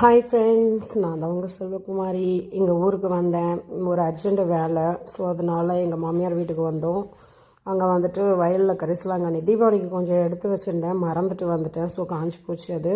Hi friends நான் தான் உங்கள் செல்வகுமாரி. எங்கள் ஊருக்கு வந்தேன். ஒரு அர்ஜென்ட் வேலை. ஸோ அதனால் எங்கள் மாமியார் வீட்டுக்கு வந்தோம். அங்கே வந்துட்டு வயலில் கரிசலாங்கண்ணி தீபாவளிக்கு கொஞ்சம் எடுத்து வச்சுருந்தேன். மறந்துட்டு வந்துட்டேன். ஸோ காஞ்சி போச்சு அது.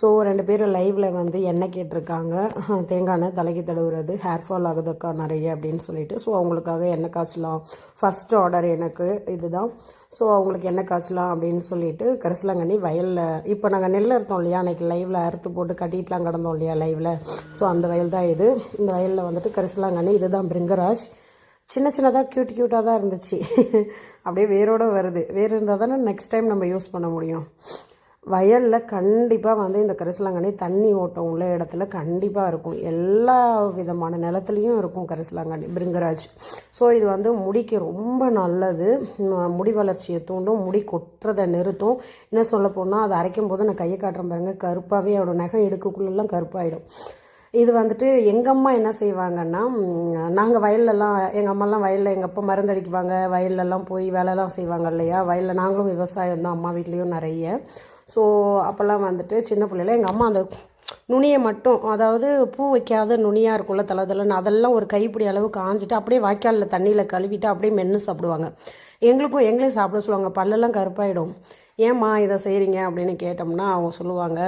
ஸோ ரெண்டு பேரும் லைவில் வந்து எண்ணெய் கேட்டிருக்காங்க. தேங்காய் எண்ணெய் தலைக்கு தழுவுறது ஹேர் ஃபால் ஆகுதுக்கா நிறைய அப்படின்னு சொல்லிட்டு. ஸோ அவங்களுக்காக எண்ணெய் காய்ச்சலாம். ஃபஸ்ட் ஆர்டர் எனக்கு இதுதான். ஸோ அவங்களுக்கு என்ன காய்ச்சலாம் அப்படின்னு சொல்லிட்டு கரிசலாங்கண்ணி வயலில் இப்போ நாங்கள் நெல் அறுத்தோம் இல்லையா? அன்றைக்கி லைவில் அறுத்து போட்டு கட்டிட்டுலாம் கிடந்தோம் இல்லையா லைவில் ஸோ அந்த வயல் தான் இது. இந்த வயலில் வந்துட்டு கரிசலாங்கண்ணி இதுதான் பிரிங்கராஜ். சின்ன சின்னதாக க்யூட் க்யூட்டாக தான் இருந்துச்சு. அப்படியே வேரோட வருது. வேர் இருந்தால் தானே நெக்ஸ்ட் டைம் நம்ம யூஸ் பண்ண முடியும். வயலில் கண்டிப்பாக வந்து இந்த கரிசலாங்கண்ணி தண்ணி ஓட்டம் உள்ள இடத்துல கண்டிப்பாக இருக்கும். எல்லா விதமான நிலத்துலையும் இருக்கும் கரிசலாங்கண்ணி பிருங்கராஜ். ஸோ இது வந்து முடிக்கு ரொம்ப நல்லது. முடி வளர்ச்சியை தூண்டும் முடி கொட்டுறதை நிறுத்தும். என்ன சொல்ல போனால் அதை அரைக்கும் போது நான் கையை காட்டுறேன் பாருங்கள் கருப்பாகவே அவரோட நகை எடுக்கக்குள்ளெல்லாம் கருப்பாயிடும். இது வந்துட்டு எங்கள் அம்மா என்ன செய்வாங்கன்னா நாங்கள் வயல்லலாம் எங்கள் அம்மாலாம் வயலில் எங்கள் அப்பா மருந்தடிக்குவாங்க வயல்லலாம் போய் வேலைலாம் செய்வாங்க இல்லையா? வயலில் நாங்களும் விவசாயம் தான் அம்மா வீட்லேயும் நிறைய. ஸோ அப்போல்லாம் வந்துட்டு சின்ன பிள்ளையில எங்கள் அம்மா அந்த நுனியை மட்டும் அதாவது பூ வைக்காத நுனியாக இருக்கும்ல தலை தலைன்னு அதெல்லாம் ஒரு கைப்பிடி அளவு காஞ்சிட்டு அப்படியே வாய்க்காலில் தண்ணியில் கழுவிட்டு அப்படியே மென்று சாப்பிடுவாங்க. எங்களுக்கும் எங்களையும் சாப்பிட சொல்லுவாங்க பல்லெல்லாம் கருப்பாயிடும். ஏம்மா இதை செய்கிறீங்க அப்படின்னு கேட்டோம்னா அவங்க சொல்லுவாங்க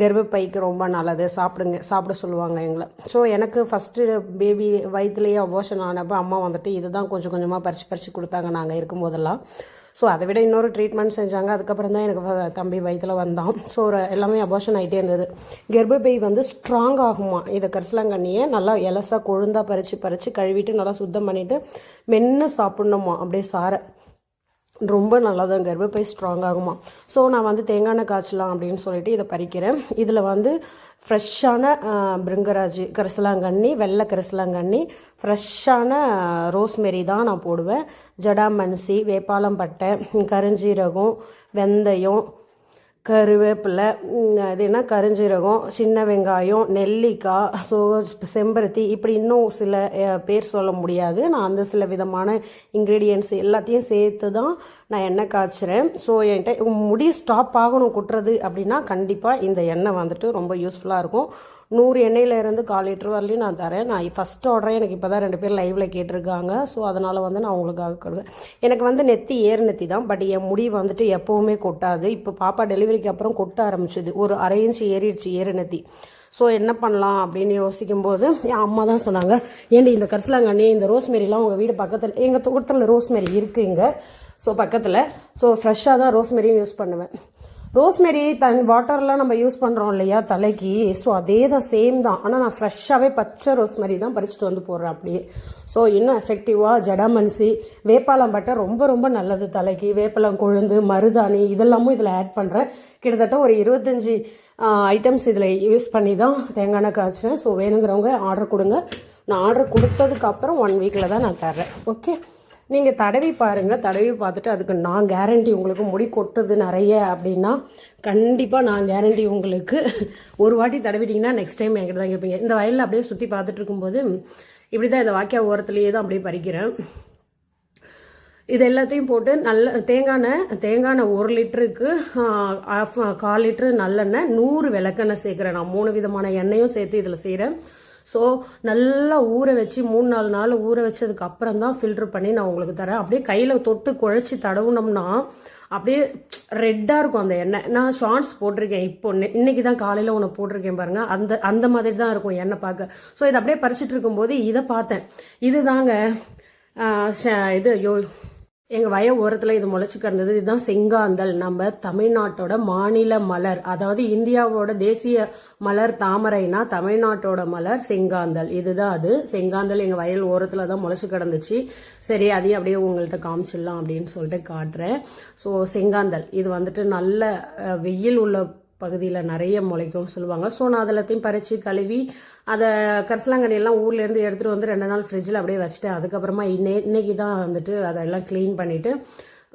கர்ப்பப்பைக்கு ரொம்ப நல்லது சாப்பிடுங்க சாப்பிட சொல்லுவாங்க எங்களை. ஸோ எனக்கு ஃபஸ்ட்டு பேபி வயிற்றுலேயே அபோஷன் ஆனப்போ அம்மா வந்துட்டு இதுதான் கொஞ்சம் கொஞ்சமாக பறித்து பறித்து கொடுத்தாங்க நாங்கள் இருக்கும்போதெல்லாம். ஸோ அதை விட இன்னொரு ட்ரீட்மெண்ட் செஞ்சாங்க. அதுக்கப்புறம் தான் எனக்கு தம்பி வயிற்றில் வந்தான். ஸோ எல்லாமே அபார்ஷன் ஆகிட்டே இருந்தது. கர்ப்பப்பை வந்து ஸ்ட்ராங் ஆகுமா? இதை கரிசலாங்கண்ணியை நல்லா இலசா கொழுந்தா பறித்து பறித்து கழுவிட்டு நல்லா சுத்தம் பண்ணிவிட்டு மென்று சாப்பிட்ணுமா? அப்படியே சாரை ரொம்ப நல்லா தான் கர்ப்பப்பை ஸ்ட்ராங் ஆகுமா? ஸோ நான் வந்து தேங்காய் எண்ணெய் காய்ச்சலாம் அப்படின்னு சொல்லிட்டு இதை பறிக்கிறேன். இதில் வந்து ஃப்ரெஷ்ஷான பிருங்கராஜ் கரிசலாங்கண்ணி வெள்ளை கரிசலாங்கண்ணி ஃப்ரெஷ்ஷான ரோஸ்மெரி தான் நான் போடுவேன். ஜடாமன்சி வேப்பாளம்பட்டை கருஞ்சீரகம் வெந்தயம் கருவேப்பிலை அது என்ன கருஞ்சீரகம் சின்ன வெங்காயம் நெல்லிக்காய் ஸோ செம்பருத்தி இப்படி இன்னும் சில பேர் சொல்ல முடியாது. நான் அந்த சில விதமான இன்க்ரீடியன்ட்ஸ் எல்லாத்தையும் சேர்த்து தான் நான் எண்ணெய் காய்ச்சுறேன். ஸோ என்கிட்ட முடி ஸ்டாப் ஆகணும் குட்டுறது அப்படின்னா கண்டிப்பாக இந்த எண்ணெய் வந்துட்டு ரொம்ப யூஸ்ஃபுல்லாக இருக்கும். நூறு எண்ணெயிலேருந்து கால் லிட்டர் வரலையும் நான் தரேன். நான் ஃபஸ்ட் ஆர்டரே எனக்கு இப்போ தான் ரெண்டு பேர் லைவில் கேட்டிருக்காங்க. ஸோ அதனால் வந்து நான் உங்களுக்காக கொடுவேன் எனக்கு வந்து நெத்தி ஏர் நெத்தி தான். பட் என் முடி வந்துட்டு எப்போவுமே கொட்டாது. இப்போ பாப்பா டெலிவரிக்கு அப்புறம் கொட்ட ஆரம்பிச்சது. ஒரு அரை இன்ச் ஏறிடுச்சு ஏறு நெத்தி. ஸோ என்ன பண்ணலாம் அப்படின்னு யோசிக்கும்போது என் அம்மா தான் சொன்னாங்க ஏண்டி இந்த கரிசலாங்கண்ணி இந்த ரோஸ்மெரிலாம் உங்கள் வீடு பக்கத்தில் எங்கள் தோட்டத்தில் ரோஸ்மெரி இருக்குங்க ஸோ பக்கத்தில். ஸோ ஃப்ரெஷ்ஷாக தான் ரோஸ்மெரியும் யூஸ் பண்ணுவேன். ரோஸ்மெரி தன் வாட்டர்லாம் நம்ம யூஸ் பண்ணுறோம் இல்லையா தலைக்கு? ஸோ அதே தான் சேம் தான். ஆனால் நான் ஃப்ரெஷ்ஷாகவே பச்சை ரோஸ்மெரி தான் பறிச்சுட்டு வந்து போடுறேன் அப்படியே. ஸோ இன்னும் எஃபெக்டிவாக ஜடாமன்சி வேப்பாளம் பட்டை ரொம்ப ரொம்ப நல்லது தலைக்கு. வேப்பலம் கொழுந்து மருதாணி இதெல்லாமும் இதில் ஆட் பண்ணுறேன் கிட்டத்தட்ட ஒரு இருபத்தஞ்சி ஐட்டம்ஸ் இதில் யூஸ் பண்ணி தான் தேங்காய் எண்ணெய் காய்ச்சினேன் ஸோ வேணுங்கிறவங்க ஆர்டர் கொடுங்க. நான் ஆர்டர் கொடுத்ததுக்கு அப்புறம் ஒன் வீக்கில் தான் நான் தர்றேன். ஓகே நீங்கள் தடவி பாருங்கள் தடவி பார்த்துட்டு அதுக்கு நான் கேரண்டி உங்களுக்கு முடி கொட்டுது நிறைய அப்படின்னா கண்டிப்பாக நான் கேரண்டி உங்களுக்கு ஒரு வாட்டி தடவிட்டிங்கன்னா நெக்ஸ்ட் டைம் என்கிட்ட தான் கேட்பீங்க. இந்த வயலில் அப்படியே சுற்றி பார்த்துட்டு இருக்கும்போது இப்படி தான் இந்த வாக்கியா ஓரத்துலேயே தான் அப்படியே பறிக்கிறேன். இது எல்லாத்தையும் போட்டு நல்ல தேங்காய் எண்ணெய் தேங்காய் எண்ணெய் ஒரு லிட்டருக்கு ஆஃப் கால் லிட்டரு நல்லெண்ணெய் நூறு விளக்கெண்ணெய் சேர்க்குறேன். நான் மூணு விதமான எண்ணெயும் சேர்த்து இதில் செய்கிறேன் ஸோ நல்லா ஊற வச்சு மூணு நாலு நாள் ஊற வச்சதுக்கு அப்புறம் தான் ஃபில்டர் பண்ணி நான் உங்களுக்கு தரேன். அப்படியே கையில் தொட்டு குழச்சி தடவுனோம்னா அப்படியே ரெட்டாக இருக்கும் அந்த எண்ணெய். நான் ஷார்ட்ஸ் போட்டிருக்கேன் இப்போ. இன்னைக்கு தான் காலையில் ஒன்று போட்டிருக்கேன் பாருங்க. அந்த அந்த மாதிரி தான் இருக்கும் எண்ணெய் பார்க்க. ஸோ இதை அப்படியே பறிச்சிட்டு இருக்கும்போது இதை பார்த்தேன். இதுதாங்க தாங்க இது யோ எங்கள் வய ஓரத்தில் இது முளைச்சி கிடந்தது. இதுதான் செங்காந்தல். நம்ம தமிழ்நாட்டோட மாநில மலர். அதாவது இந்தியாவோட தேசிய மலர் தாமரைனா தமிழ்நாட்டோட மலர் செங்காந்தல். இதுதான் அது. செங்காந்தல் எங்கள் வயல் ஓரத்தில் தான் முளைச்சி கிடந்துச்சு. சரி அதையும் அப்படியே உங்கள்கிட்ட காமிச்சிடலாம் அப்படின்னு சொல்லிட்டு காட்டுறேன். ஸோ செங்காந்தல். இது வந்துட்டு நல்ல வெயில் உள்ள பகுதியில் நிறைய முளைக்கும்னு சொல்லுவாங்க. ஸோ நான் அதெல்லாத்தையும் பறித்து கழுவி அதை கரிசலாங்கண்ணியெல்லாம் ஊர்லேருந்து எடுத்துகிட்டு வந்து ரெண்டு நாள் ஃப்ரிட்ஜில் அப்படியே வச்சுட்டேன். அதுக்கப்புறமா இன்னே இன்னைக்கு தான் வந்துட்டு அதெல்லாம் க்ளீன் பண்ணிவிட்டு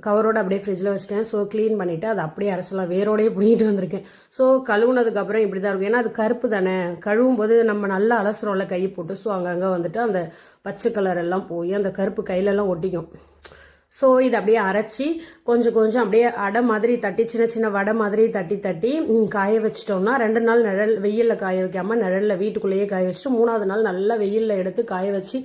கவரோட அப்படியே ஃப்ரிட்ஜில் வச்சுட்டேன். ஸோ க்ளீன் பண்ணிவிட்டு அதை அப்படியே அரைச்சலாம் வேரோடையே பிடிங்கிட்டு வந்திருக்கேன். ஸோ கழுவுனதுக்கப்புறம் இப்படி தான் இருக்கும். ஏன்னா அது கருப்பு தானே. கழுவும் போது நம்ம நல்லா அலசுறோம்ல கை போட்டு. ஸோ அங்கங்கே வந்துட்டு அந்த பச்சை கலர் எல்லாம் போய் அந்த கருப்பு கையிலெல்லாம் ஒட்டிக்கும். ஸோ இதை அப்படியே அரைச்சி கொஞ்சம் கொஞ்சம் அப்படியே அடை மாதிரி தட்டி சின்ன சின்ன வடை மாதிரி தட்டி தட்டி காய வச்சிட்டோம்னா ரெண்டு நாள் நிழல் வெயிலில் காய வைக்காமல் நிழலில் வீட்டுக்குள்ளேயே காய வச்சுட்டு மூணாவது நாள் நல்லா வெயிலில் எடுத்து காய வச்சு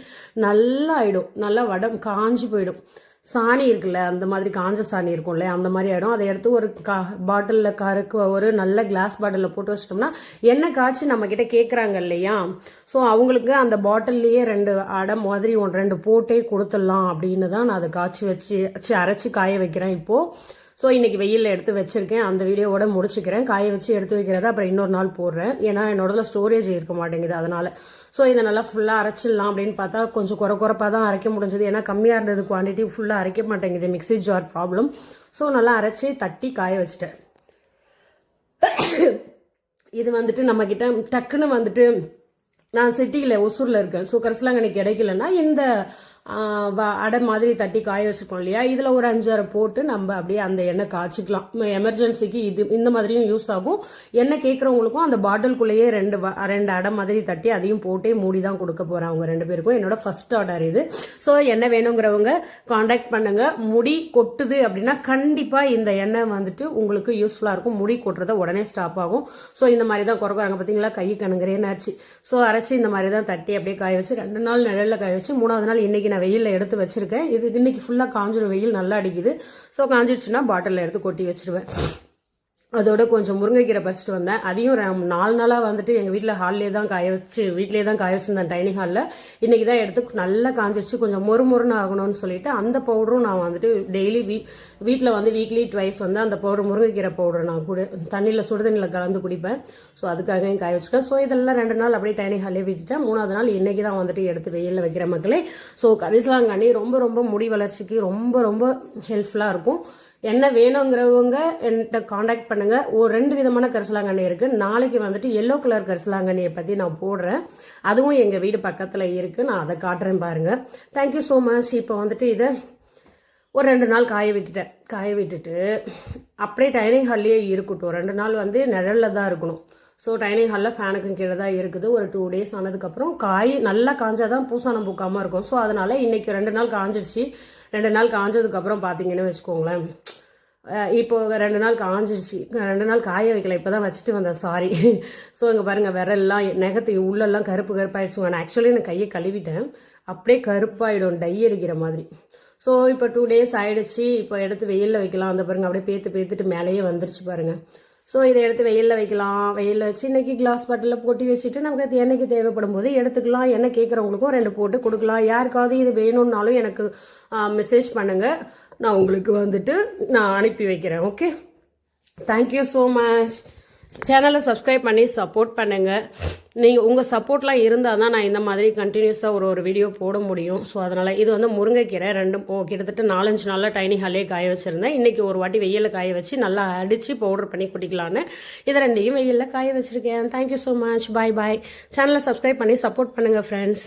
நல்லா ஆயிடும். நல்லா வடம் காஞ்சி போயிடும். சாணி இருக்குல்ல அந்த மாதிரி காஞ்ச சாணி இருக்கும்ல அந்த மாதிரி ஆயிடும். அதை எடுத்து ஒரு கா பாட்டிலில் கருக்கு ஒரு நல்ல கிளாஸ் பாட்டிலில் போட்டு வச்சிட்டோம்னா எண்ணெய் காய்ச்சி நம்ம கிட்ட கேட்குறாங்க இல்லையா? ஸோ அவங்களுக்கு அந்த பாட்டில்லையே ரெண்டு அடை மாதிரி ஒன்று ரெண்டு போட்டே கொடுத்துடலாம் அப்படின்னு தான் நான் அதை காய்ச்சி வச்சு அரைச்சி காய வைக்கிறேன் இப்போது ஸோ இன்னைக்கு வெயிலில் எடுத்து வச்சுருக்கேன். அந்த வீடியோவோட முடிச்சுக்கிறேன். காய வச்சு எடுத்து வைக்கிறத அப்புறம் இன்னொரு நாள் போடுறேன். ஏன்னா என்னோட ஸ்டோரேஜ் இருக்க மாட்டேங்குது அதனால். ஸோ இதை நல்லா ஃபுல்லாக அரைச்சிடலாம் அப்படின்னு பார்த்தா கொஞ்சம் குறை குறைப்பாக தான் அரைக்க முடிஞ்சது. ஏன்னா கம்மியாக இருந்தது குவான்டிட்டி ஃபுல்லாக அரைக்க மாட்டேங்குது. மிக்ஸி ஜார் ப்ராப்ளம் ஸோ நல்லா அரைச்சி தட்டி காய வச்சிட்டேன். இது வந்துட்டு நம்மக்கிட்ட டக்குன்னு வந்துட்டு நான் சிட்டியில் ஒசூரில் இருக்கேன். ஸோ கரிசலாங்கண்ணி கிடைக்கலன்னா இந்த அடை மாதிரி தட்டி காய வச்சுருக்கோம் இல்லையா? இதில் ஒரு அஞ்சாறு போட்டு நம்ம அப்படியே அந்த எண்ணெய் காய்ச்சிக்கலாம். எமர்ஜென்சிக்கு இது இந்த மாதிரியும் யூஸ் ஆகும். எண்ணெய் கேட்குறவங்களுக்கும் அந்த பாட்டிலுக்குள்ளேயே ரெண்டு ரெண்டு அடை மாதிரி தட்டி அதையும் போட்டே மூடி தான் கொடுக்க போகிறேன் அவங்க ரெண்டு பேருக்கும். என்னோட ஃபர்ஸ்ட் ஆர்டர் இது. ஸோ எண்ணெய் வேணுங்கிறவங்க காண்டாக்ட் பண்ணுங்கள் முடி கொட்டுது அப்படின்னா கண்டிப்பாக இந்த எண்ணெய் வந்துட்டு உங்களுக்கு யூஸ்ஃபுல்லாக இருக்கும். முடி கொட்டுறத உடனே ஸ்டாப் ஆகும். ஸோ இந்த மாதிரி தான் குறைக்குறாங்க பார்த்தீங்களா கை கணுங்கிறேன்னு ஆச்சு ஸோ அரைச்சி இந்த மாதிரி தான் தட்டி அப்படியே காய வச்சு ரெண்டு நாள் நிழலில் காய வச்சு மூணாவது நாள் இன்னைக்கு நான் வெயிலில் எடுத்து வச்சிருக்கேன். இது இன்னைக்கு ஃபுல்லாக காஞ்சிரும். வெயில் நல்லா அடிக்குது. ஸோ காஞ்சிடுச்சுன்னா பாட்டிலில் எடுத்து கொட்டி வச்சிருவேன். அதோட கொஞ்சம் முருங்கைக்கீரை பறிச்சிட்டு வந்தேன். அதையும் நாலு நாளாக வந்துட்டு எங்கள் வீட்டில் ஹால்லே தான் காய வச்சு வீட்டிலே தான் காய வச்சுருந்தேன் டைனிங் ஹாலில் இன்றைக்கி தான் எடுத்து நல்லா காஞ்சிருச்சு. கொஞ்சம் மொறு மொறுன்னு ஆகணும்னு சொல்லிட்டு அந்த பவுடரும் நான் வந்துட்டு டெய்லி வீ வீட்டில் வந்து வீக்லி ட்வைஸ் வந்து அந்த பவுடர் முருங்கைக்கீரை பவுடர் நான் குடி தண்ணியில் சுடுதண்ணியில் கலந்து குடிப்பேன். ஸோ அதுக்காகவும் காய வச்சுட்டேன். ஸோ இதெல்லாம் ரெண்டு நாள் அப்படியே டைனிங் ஹாலே விட்டுட்டேன். மூணாவது நாள் இன்றைக்கி தான் வந்துட்டு எடுத்து வெயிலில் வைக்கிற மக்களே. ஸோ கரிசலாங்கண்ணி ரொம்ப ரொம்ப முடி வளர்ச்சிக்கு ரொம்ப ரொம்ப ஹெல்ப்ஃபுல்லாக இருக்கும். என்ன வேணுங்கிறவங்க என்கிட்ட காண்டாக்ட் பண்ணுங்க. ஒரு ரெண்டு விதமான கரிசலாங்கண்ணி இருக்கு. நாளைக்கு வந்துட்டு எல்லோ கலர் கரிசலாங்கண்ணியை பத்தி நான் போடுறேன். அதுவும் எங்க வீடு பக்கத்துல இருக்கு. நான் அதை காட்டுறேன் பாருங்க. தேங்க்யூ ஸோ மச் இப்போ வந்துட்டு இதை ஒரு ரெண்டு நாள் காய விட்டுட்டேன். காய விட்டுட்டு அப்படியே டைனிங் ஹால்லேயே இருக்கட்டும். ரெண்டு நாள் வந்து நிழலில் தான் இருக்கணும். ஸோ டைனிங் ஹாலில் ஃபேனுக்கும் கீழே தான் இருக்குது. ஒரு டூ டேஸ் ஆனதுக்கப்புறம் காய் நல்லா காஞ்சாதான் பூசானம் பூக்காமல் இருக்கும். ஸோ அதனால் இன்றைக்கி ரெண்டு நாள் காஞ்சிடுச்சு. ரெண்டு நாள் காஞ்சதுக்கப்புறம் பார்த்தீங்கன்னு வச்சுக்கோங்களேன். இப்போ ரெண்டு நாள் காஞ்சிருச்சு. ரெண்டு நாள் காய வைக்கல. இப்போ தான் வச்சுட்டு வந்தேன். சாரி ஸோ இங்கே பாருங்கள் விரல்லாம் நெகத்து உள்ளெல்லாம் கருப்பு கருப்பாயிடுச்சு. நான் ஆக்சுவலி நான் கையை கழுவிட்டேன். அப்படியே கருப்பாயிடும். டை அடிக்கிற மாதிரி. ஸோ இப்போ டூ டேஸ் ஆயிடுச்சு. இப்போ எடுத்து வெயிலில் வைக்கலாம். அந்த பாருங்கள் அப்படியே பேத்து பேத்துட்டு மேலேயே வந்துருச்சு பாருங்கள் ஸோ இதை எடுத்து வெயிலில் வைக்கலாம். வெயிலில் வச்சு இன்னைக்கு கிளாஸ் பாட்டிலில் கொட்டி வச்சுட்டு நமக்கு அது தேவைப்படும் போது எடுத்துக்கலாம். என்ன கேட்குறவங்களுக்கும் ரெண்டு போட்டு கொடுக்கலாம். யாருக்காவது இது வேணும்னாலும் எனக்கு மெசேஜ் பண்ணுங்க. நான் உங்களுக்கு வந்துட்டு நான் அனுப்பி வைக்கிறேன். Okay thank you so much சேனலை சப்ஸ்கிரைப் பண்ணி சப்போர்ட் பண்ணுங்கள் நீங்கள் உங்கள் சப்போர்ட்லாம் இருந்தால் தான் நான் இந்த மாதிரி கண்டினியூஸாக ஒரு ஒரு வீடியோ போட முடியும். ஸோ அதனால் இது வந்து முருங்கைக்கீரை ரெண்டு ஓ கிட்டத்தட்ட நாலஞ்சு நாளில் டைனி ஹாலே காய வச்சுருந்தேன். இன்றைக்கி ஒரு வாட்டி வெயிலில் காய வச்சு நல்லா அடித்து பவுடர் பண்ணி குடிக்கலான்னு இதை ரெண்டையும் வெயிலில் காய வச்சுருக்கேன். Thank you so much bye bye சேனலை சப்ஸ்கிரைப் பண்ணி சப்போர்ட் பண்ணுங்கள் ஃப்ரெண்ட்ஸ்